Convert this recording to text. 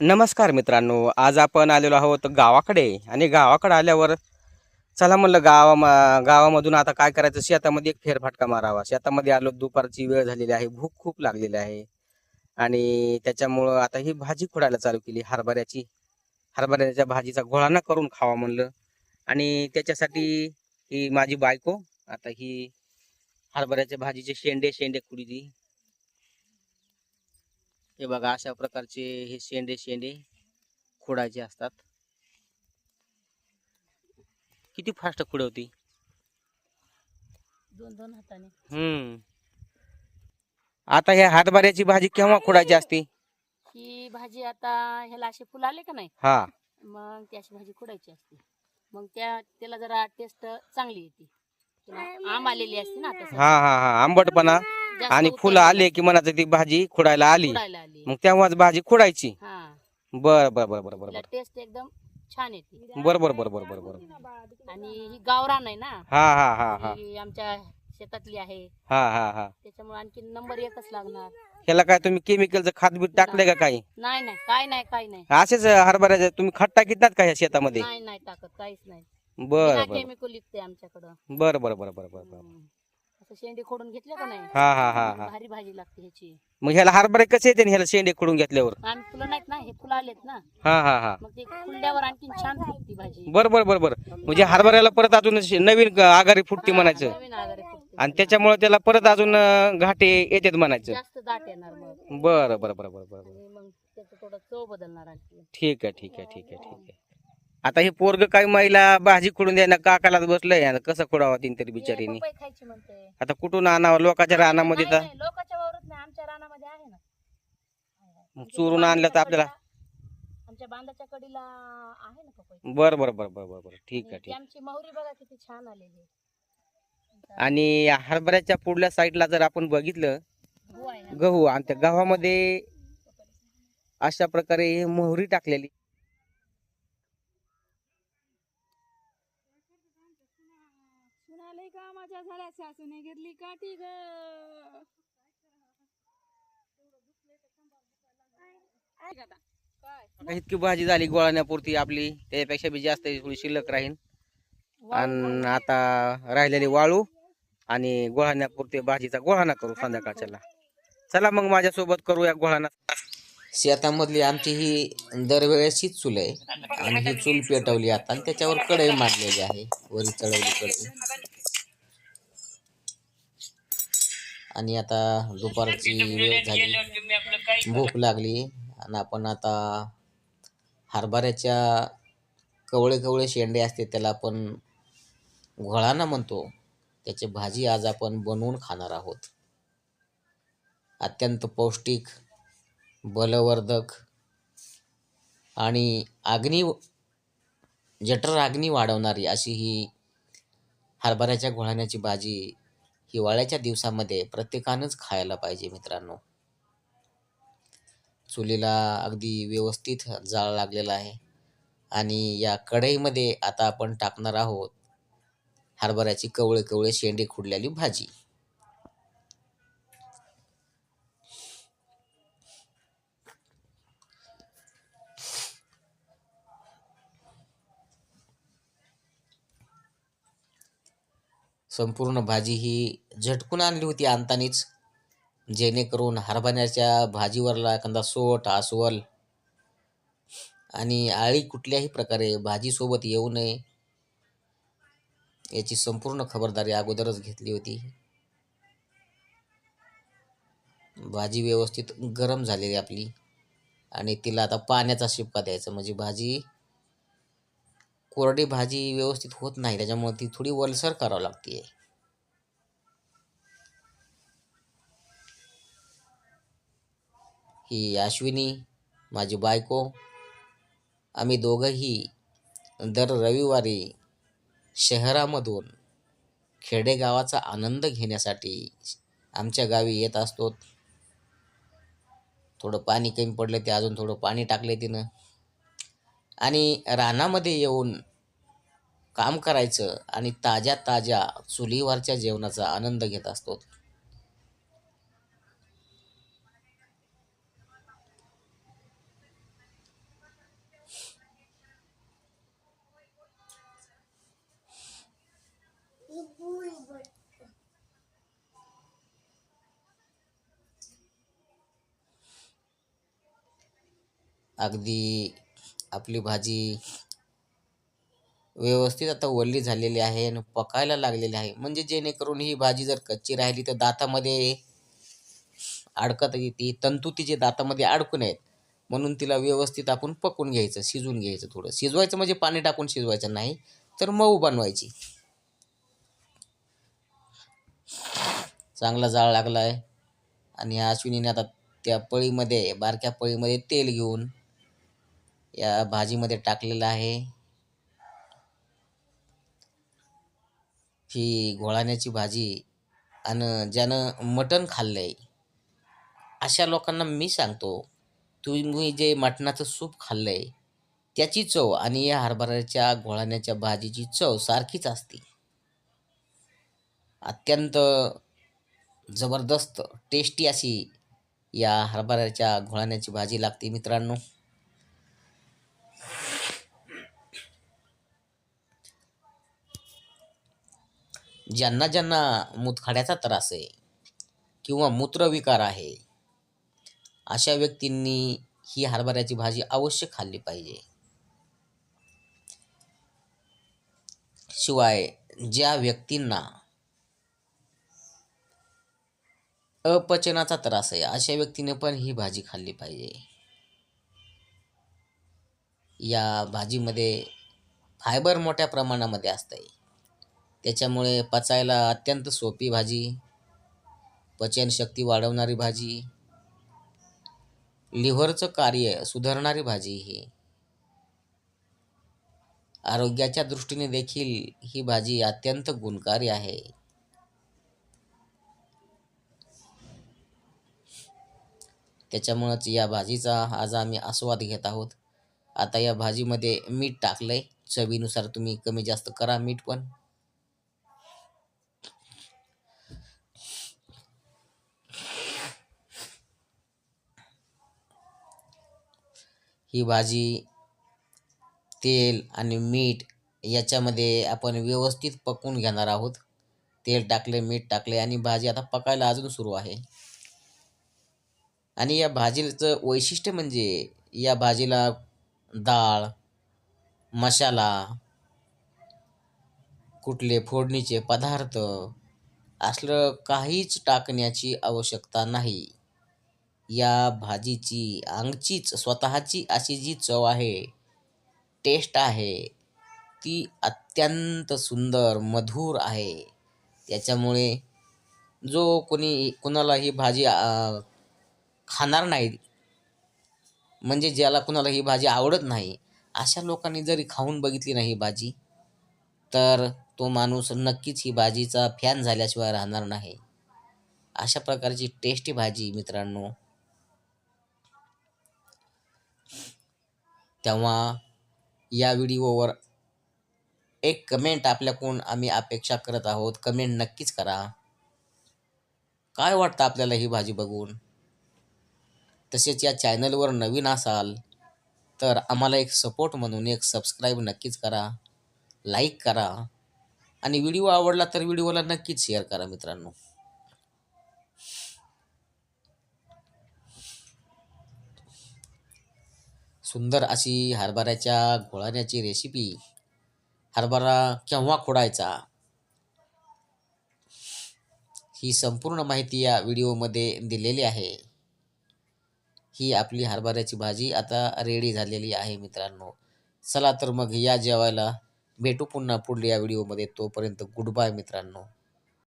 नमस्कार मित्रांनो आज आपण आलेलो आहोत गावाकडे. आणि गावाकडे आल्यावर चला म्हणलं गावा गावामधून आता काय करायचं? शेतामध्ये एक फेरफाटका मारावा. शेतामध्ये आलो दुपारची वेळ झालेली आहे भूक खूप लागलेली आहे. आणि त्याच्यामुळं आता ही भाजी खोडायला चालू केली हरभऱ्याची. हरभऱ्याच्या भाजीचा घोळाना करून खावा म्हणलं. आणि त्याच्यासाठी ही माझी बायको आता ही हरभऱ्याच्या भाजीचे शेंडे शेंडे खुडी हे बघा अशा प्रकारचे हे शेंडे शेंडे खोडायचे असतात. किती फास्ट खुडवती? दोन दोन हाताने. हम्म. आता ह्या हरभऱ्याची भाजी केव्हा खोडायची असते? ही भाजी आता ह्याला असे फुलं आले का नाही? हा. मग ती अशी भाजी खोडायची असते. मग त्या त्याला जरा टेस्ट चांगली येते. त्याला आम आलेली असते ना आता हा हा हा. आंबटपणा. जास्त आणि फुलं आले की म्हणायचं ती भाजी खोडायला आली मग तेव्हाच भाजी खोडायची हा बर बर बर बर बर तिला टेस्ट एकदम छान येते बर बर बर बर बर बर बर आणि ही गावरान आहे ना हा हा हा हा ही आमच्या शेतातली आहे हा हा हा त्याच्यामुळे आणखी नंबर एकच लागणार ह्याला काय तुम्ही केमिकलचं खात बीत टाकलंय का काही नाही नाही काय नाही काय नाही असेच हरभऱ्याचे तुम्ही खत टाकीत नाहीत का ह्या शेतामध्ये नाही नाही टाकत काहीच नाही बर बर केमिकल युक्त आहे आमच्याकडं बर बर बर बर बर बर हम्म. असं शेंडी खोडून घेतले का नाही? हा हा हा हा. भारी भाजी लागते ह्याची. मग ह्याला हरभरे कसे येते ह्याला शेंडे खोडून घेतल्यावर? आम्ही फुलं नाहीत ना हे फुलं आलेत ना. हा हा हा. मग ते फुलल्यावर आणखी छान फुटती भाजी. बर बर बर बर. म्हणजे हरभऱ्याला परत अजून शे- नवीन आगारी फुटती म्हणायचं. नवीन आजारी फुटते. आणि त्याच्यामुळे त्याला परत अजून अं, घाटे येतात म्हणायचं. जास्त दाट येणार मग. बर बर बर बर बर आणि मग त्याचं थोडं चव बदलणार आणखी ठीक आहे ठीक आहे ठीक आहे ठीक आहे. आता हे पोरग काही महिला भाजी खोडून द्यायला काकाला बसलंय. कसं खोडावं तीन तरी बिचारीनी? पपई खायची म्हणते. आता कुठून आणावं? लोकांच्या रानामध्ये नाही, तर. नाही, लोकांच्या वावरात नाही आमच्या रानामध्ये आहे ना. चोरून आणलं तर आपल्याला? आमच्या बांधाच्या कडीला आहे ना पपई. बर बर बर बर बर. बर ठीक आहे आणि ती ठीक. आमची मोहरी बघा किती छान आलेली आहे. आणि हरभऱ्याच्या पुढल्या साईडला जर आपण बघितलं गहू आहे ना. गहू आणि त्या गव्हामध्ये अशा प्रकारे मोहरी टाकलेली. सुनाले का माझ्या झाल्या सासूने घेतली काठी ग? इतकी भाजी झाली गोळाण्यापुरती आपली. त्याच्यापेक्षा बी जास्त थोडी शिल्लक राहील आणि आता राहिलेली वाळू आणि गोळाण्यापुरती भाजीचा गोळाना करू संध्याकाळच्याला. चला मग माझ्यासोबत करूया गोळाना. शेतामधली आमची ही दरवेळेसच चूल आहे. आणि ही चूल पेटवली आता. आणि त्याच्यावर कढई मांडलेली आहे. वरी चढवली कढई. आणि आता दुपारची वेळ झाली. भूक लागली. आणि आपण आता हरभऱ्याच्या कवळे कवळे शेंडे असते त्याला आपण घोळाना म्हणतो. त्याची भाजी आज आपण बनवून खाणार आहोत. अत्यंत पौष्टिक बलवर्धक आणि अग्नी जठर अग्नी वाढवणारी अशी ही हरभऱ्याच्या घोळाण्याची भाजी हिवाळ्याच्या दिवसामध्ये प्रत्येकानंच खायला पाहिजे मित्रांनो. चुलीला अगदी व्यवस्थित जाळ लागलेला आहे आणि या कढईमध्ये आता आपण टाकणार आहोत हरभऱ्याची कवळे कवळे शेंडे खुडलेली भाजी. संपूर्ण भाजी ही झटकून आणली होती आणतानीच जेणेकरून हरभऱ्याच्या भाजीवरला एखादा सोट आसवल आणि आळी कुठल्याही प्रकारे भाजीसोबत येऊ नये याची संपूर्ण खबरदारी अगोदरच घेतली होती. भाजी व्यवस्थित गरम झालेली आपली आणि तिला आता पाण्याचा शिपका द्यायचा म्हणजे भाजी कोरडी भाजी व्यवस्थित होत नाही त्याच्यामुळे ती थोडी वलसर करावं लागते ही अश्विनी माझी बायको आम्ही दोघंही दर रविवारी शहरामधून खेडेगावाचा आनंद घेण्यासाठी आमच्या गावी येत असतो थोडं पाणी कमी पडलं ते अजून थोडं पाणी टाकले तिनं. आणि रानामध्ये येऊन काम करायचं आणि ताज्या ताज्या चुलीवरच्या जेवणाचा आनंद घेत असतो. अगदी आपली भाजी व्यवस्थित आता वल्ली झालेली आहे आणि पकायला लागलेली आहे. म्हणजे जेणेकरून ही भाजी जर कच्ची राहिली तर दातामध्ये अडकत येते तंतू तिचे दातामध्ये अडकून आहेत म्हणून तिला व्यवस्थित आपण पकून घ्यायचं शिजवून घ्यायचं थोडं. शिजवायचं म्हणजे पाणी टाकून शिजवायचं नाही तर मऊ बनवायची. चांगला जाळ लागला आहे आणि अश्विनीने आता त्या पळीमध्ये बारक्या पळीमध्ये तेल घेऊन या भाजीमध्ये टाकलेलं आहे. ही घोळाण्याची भाजी आणि ज्यानं मटण खाल्लंय अशा लोकांना मी सांगतो तुम्ही जे मटणाचं सूप खाल्लं आहे त्याची चव आणि या हरभऱ्याच्या घोळाण्याच्या भाजीची चव सारखीच असते. अत्यंत जबरदस्त टेस्टी अशी या हरभऱ्याच्या घोळाण्याची भाजी लागते मित्रांनो. ज्यांना ज्यांना मूतखड्याचा त्रास आहे किंवा मूत्रविकार आहे अशा व्यक्तींनी ही हरभऱ्याची भाजी अवश्य खाल्ली पाहिजे. शिवाय ज्या व्यक्तींना अपचनाचा त्रास आहे अशा व्यक्तीने पण ही भाजी खाल्ली पाहिजे. या भाजीमध्ये फायबर मोठ्या प्रमाणामध्ये असतंय. त्याच्यामुळे पचायला अत्यंत सोपी भाजी पचनशक्ती वाढवणारी भाजी लिव्हरचं कार्य सुधारणारी भाजी ही. आरोग्याच्या दृष्टीने देखील ही भाजी अत्यंत गुणकारी आहे. त्याच्यामुळंच या भाजीचा आज आम्ही आस्वाद घेत आहोत. आता या भाजीमध्ये मीठ टाकलंय. चवीनुसार तुम्ही कमी जास्त करा मीठ पण. ही भाजी तेल आणि मीठ याच्यामध्ये आपण व्यवस्थित पकवून घेणार आहोत. तेल टाकले मीठ टाकले आणि भाजी आता पकायला अजून सुरू आहे. आणि या भाजीचं वैशिष्ट्य म्हणजे या भाजीला डाळ मसाला कुठले फोडणीचे पदार्थ असलं काहीच टाकण्याची आवश्यकता नाही. या भाजीची आंगचीच स्वतःची अशी जी चव आहे टेस्ट आहे ती अत्यंत सुंदर मधुर आहे. त्याच्यामुळे जो कोणी कुणाला ही भाजी खाणार नाही म्हणजे ज्याला कुणाला ही भाजी आवडत नाही अशा लोकांनी जरी खाऊन बघितली नाही ही भाजी तर तो माणूस नक्कीच ही भाजीचा फॅन झाल्याशिवाय राहणार नाही. अशा प्रकारची टेस्टी भाजी मित्रांनो तेव्हा या व्हिडिओवर एक कमेंट आपल्याकडून आम्ही अपेक्षा करत आहोत. कमेंट नक्कीच करा. काय वाटतं आपल्याला ही भाजी बघून? तसेच या चॅनलवर नवीन असाल तर आम्हाला एक सपोर्ट म्हणून एक सबस्क्राईब नक्कीच करा. लाईक करा. आणि व्हिडिओ आवडला तर व्हिडिओला नक्कीच शेअर करा मित्रांनो. सुंदर अशी हरभऱ्याच्या घोळाण्याची रेसिपी हरभरा केव्हा खोडायचा? ही संपूर्ण माहिती या व्हिडिओमध्ये दिलेली आहे. ही आपली हरभऱ्याची भाजी आता रेडी झालेली आहे मित्रांनो. चला तर मग या जेवायला भेटू पुन्हा पुढल्या व्हिडिओमध्ये. तोपर्यंत गुड बाय मित्रांनो.